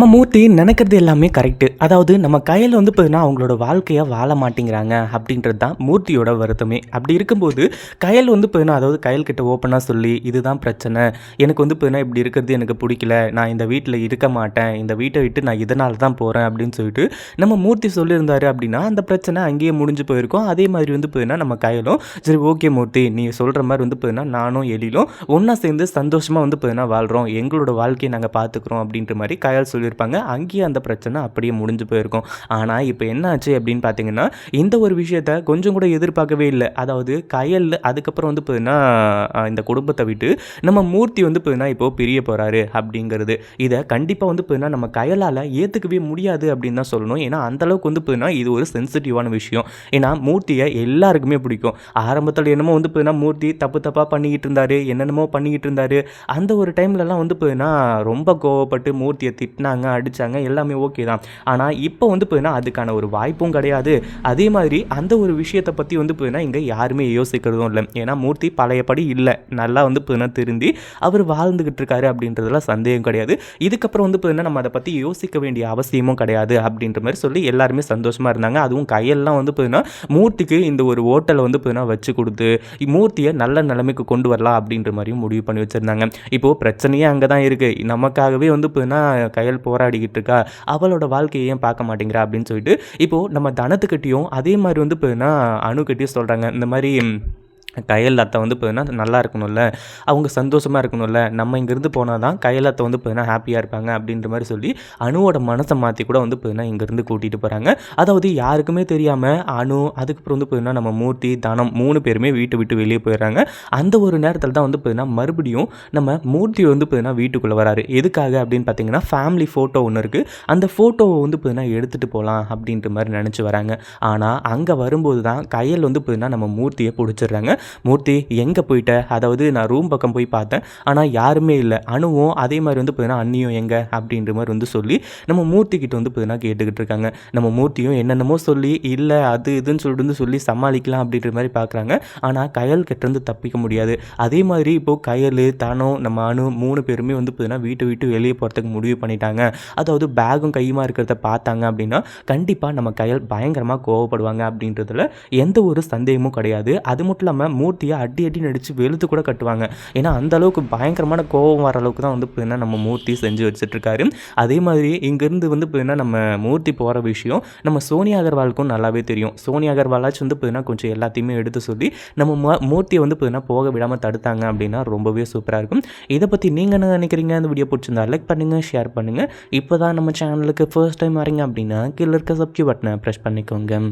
நம்ம மூர்த்தி நினைக்கிறது எல்லாமே கரெக்டு அதாவது நம்ம கையில் வந்து பார்த்தீங்கன்னா அவங்களோட வாழ்க்கையை வாழ மாட்டேங்கிறாங்க அப்படின்றது தான் மூர்த்தியோட வருத்தமே. அப்படி இருக்கும்போது கையில் வந்து பார்த்தீங்கன்னா அதாவது கையல் கிட்ட ஓப்பனாக சொல்லி இதுதான் பிரச்சனை. எனக்கு வந்து பார்த்தீங்கன்னா இப்படி இருக்கிறது எனக்கு பிடிக்கல. நான் இந்த வீட்டில் இருக்க மாட்டேன். இந்த வீட்டை விட்டு நான் இதனால தான் போகிறேன் அப்படின்னு சொல்லிட்டு நம்ம மூர்த்தி சொல்லியிருந்தாரு அப்படின்னா அந்த பிரச்சனை அங்கேயே முடிஞ்சு போயிருக்கும். அதே மாதிரி வந்து பார்த்தீங்கன்னா நம்ம கையிலும் சரி ஓகே மூர்த்தி. நீ சொல்கிற மாதிரி வந்து பார்த்தீங்கன்னா நானும் எழிலும் ஒன்றா சேர்ந்து சந்தோஷமாக வந்து பார்த்தீங்கன்னா வாழ்கிறோம் எங்களோட வாழ்க்கையை நாங்கள் பார்த்துக்குறோம் அப்படின்ற மாதிரி கயல் சொல்லியிருப்பாங்க. அங்கேயே அந்த பிரச்சனை அப்படியே முடிஞ்சு போயிருக்கும். ஆனால் இப்போ என்ன ஆச்சு அப்படின்னு பார்த்தீங்கன்னா இந்த ஒரு விஷயத்த கொஞ்சம் கூட எதிர்பார்க்கவே இல்லை. அதாவது கயல் அதுக்கப்புறம் வந்து பார்த்தீங்கன்னா இந்த குடும்பத்தை விட்டு நம்ம மூர்த்தி வந்து பார்த்தீங்கன்னா இப்போது பிரிய போகிறாரு அப்படிங்கிறது. இதை கண்டிப்பாக வந்து பார்த்தீங்கன்னா நம்ம கயலால் ஏற்றுக்கவே முடியாது அப்படின்னு தான் சொல்லணும். ஏன்னா அந்தளவுக்கு வந்து பார்த்தீங்கன்னா இது ஒரு சென்சிட்டிவான விஷயம். ஏன்னா மூர்த்தியை எல்லாருக்குமே பிடிக்கும். ஆரம்பத்தில் என்னமோ வந்து பார்த்தீங்கன்னா மூர்த்தி தப்பு தப்பாக பண்ணிக்கிட்டு இருந்தார் என்னென்னமோ பண்ணிக்கிட்டு இருந்தார். அந்த ஒரு டைம்லலாம் வந்து பார்த்தீங்கன்னா ரொம்ப கோவப்பட்டு மூர்த்தியை திட்டினாங்க. அடித்தாங்க எல்லாமே ஓகே தான். ஆனால் இப்போ வந்து பார்த்தீங்கன்னா அதுக்கான ஒரு வாய்ப்பும் கிடையாது. அதே மாதிரி அந்த ஒரு விஷயத்தை பற்றி வந்து பார்த்தீங்கன்னா இங்கே யாருமே யோசிக்கிறதும் இல்லை. ஏன்னா மூர்த்தி பழையபடி இல்லை. நல்லா வந்து பார்த்தீங்கன்னா திருந்தி அவர் வாழ்ந்துக்கிட்டு இருக்காரு அப்படின்றதுலாம் சந்தேகம் கிடையாது. இதுக்கப்புறம் வந்து பார்த்தீங்கன்னா நம்ம அதை பற்றி யோசிக்க வேண்டிய அவசியமும் கிடையாது அப்படின்ற மாதிரி சொல்லி எல்லாருமே சந்தோஷமாக இருந்தாங்க. அதுவும் கையெல்லாம் வந்து பார்த்தீங்கன்னா மூர்த்திக்கு இந்த ஒரு ஹோட்டலை வந்து பார்த்தீங்கன்னா வச்சு கொடுத்து மூர்த்தியை நல்ல நிலைமைக்கு கொண்டு வரலாம் அப்படின்ற மாதிரியும் முடிவு பண்ணி வச்சுருந்தாங்க. இப்போது பிரச்சனையே அங்கே தான் இருக்குது நமக்காகவே வந்து பார்த்தீங்கன்னா கையல் போராடிக்கிட்டு இருக்கா அவளோட வாழ்க்கையை ஏன் பார்க்க மாட்டேங்கிறா? அப்படின்னு சொல்லிட்டு இப்போது நம்ம தனத்துக்கிட்டேயும் அதே மாதிரி வந்து இப்போ என்ன அணுக்கிட்டேயும் சொல்கிறாங்க இந்த மாதிரி கையல் அத்தை வந்து பார்த்தீங்கன்னா நல்லா இருக்கணும்ல. அவங்க சந்தோஷமாக இருக்கணும்ல. நம்ம இங்கேருந்து போனால் தான் கையல் அத்தை வந்து பார்த்தீங்கன்னா ஹாப்பியாக இருப்பாங்க அப்படின்ற மாதிரி சொல்லி அணுவோட மனசை மாற்றி கூட வந்து பார்த்தீங்கன்னா இங்கேருந்து கூட்டிகிட்டு போகிறாங்க அதாவது யாருக்குமே தெரியாமல் அணு அதுக்கப்புறம் வந்து பார்த்தீங்கன்னா நம்ம மூர்த்தி தனம் மூணு பேருமே வீட்டை விட்டு வெளியே போயிடுறாங்க. அந்த ஒரு நேரத்தில் தான் வந்து பார்த்தீங்கன்னா மறுபடியும் நம்ம மூர்த்தி வந்து பார்த்தீங்கன்னா வீட்டுக்குள்ளே வராரு. எதுக்காக அப்படின்னு பார்த்தீங்கன்னா ஃபேமிலி ஃபோட்டோ ஒன்று இருக்குது அந்த ஃபோட்டோவை வந்து பார்த்தீங்கன்னா எடுத்துகிட்டு போகலாம் அப்படின்ற மாதிரி நினச்சி வராங்க. ஆனால் அங்கே வரும்போது தான் கையல் வந்து பார்த்தீங்கன்னா நம்ம மூர்த்தியை பிடிச்சிடுறாங்க. மூர்த்தி எங்கே போயிட்ட? அதாவது நான் ரூம் பக்கம் போய் பார்த்தேன். ஆனால் யாருமே இல்லை. அணுவும் அதே மாதிரி வந்து பார்த்தீங்கன்னா அண்ணியும் எங்கே? அப்படின்ற மாதிரி வந்து சொல்லி நம்ம மூர்த்தி கிட்ட வந்து பார்த்தீங்கன்னா கேட்டுக்கிட்டு இருக்காங்க. நம்ம மூர்த்தியும் என்னென்னமோ சொல்லி இல்லை அது இதுன்னு சொல்லிட்டு வந்து சொல்லி சமாளிக்கலாம் அப்படின்ற மாதிரி பார்க்குறாங்க. ஆனால் கயல் கிட்டேருந்து தப்பிக்க முடியாது. அதே மாதிரி இப்போது கயல் தானோ நம்ம அணு மூணு பேருமே வந்து பார்த்தீங்கன்னா வீட்டை விட்டு வெளியே போகிறதுக்கு முடிவு பண்ணிட்டாங்க. அதாவது பேகும் கையுமா இருக்கிறத பார்த்தாங்க அப்படின்னா கண்டிப்பாக நம்ம கயல் பயங்கரமாக கோவப்படுவாங்க அப்படின்றதுல எந்த ஒரு சந்தேகமும் கிடையாது. அது மட்டும் இல்லாமல் மூர்த்தியை அடி அடி நடித்து வெளுத்து கூட கட்டுவாங்க. ஏன்னா அந்த அளவுக்கு பயங்கரமான கோவம் வர அளவுக்கு தான் வந்து பார்த்தீங்கன்னா நம்ம மூர்த்தி செஞ்சு வச்சுட்ருக்காரு. அதே மாதிரி இங்கேருந்து வந்து பார்த்தீங்கன்னா நம்ம மூர்த்தி போகிற விஷயம் நம்ம சோனியா அகர்வாலுக்கும் நல்லாவே தெரியும். சோனியா அகர்வாலாச்சும் வந்து பார்த்தீங்கன்னா கொஞ்சம் எல்லாத்தையுமே எடுத்து சொல்லி நம்ம மூர்த்தியை வந்து பார்த்தீங்கன்னா போக விடாமல் தடுத்தாங்க அப்படின்னா ரொம்பவே சூப்பராக இருக்கும். இதை பற்றி நீங்கள் என்ன நினைக்கிறீங்க? இந்த வீடியோ பிடிச்சிருந்தா லைக் பண்ணுங்கள் ஷேர் பண்ணுங்கள் இப்போ தான் நம்ம சேனலுக்கு ஃபர்ஸ்ட் டைம் வரீங்க அப்படின்னா கீழே இருக்க சப்ஸ்கிரைப் பட்டனை ப்ரெஸ் பண்ணிக்கோங்க.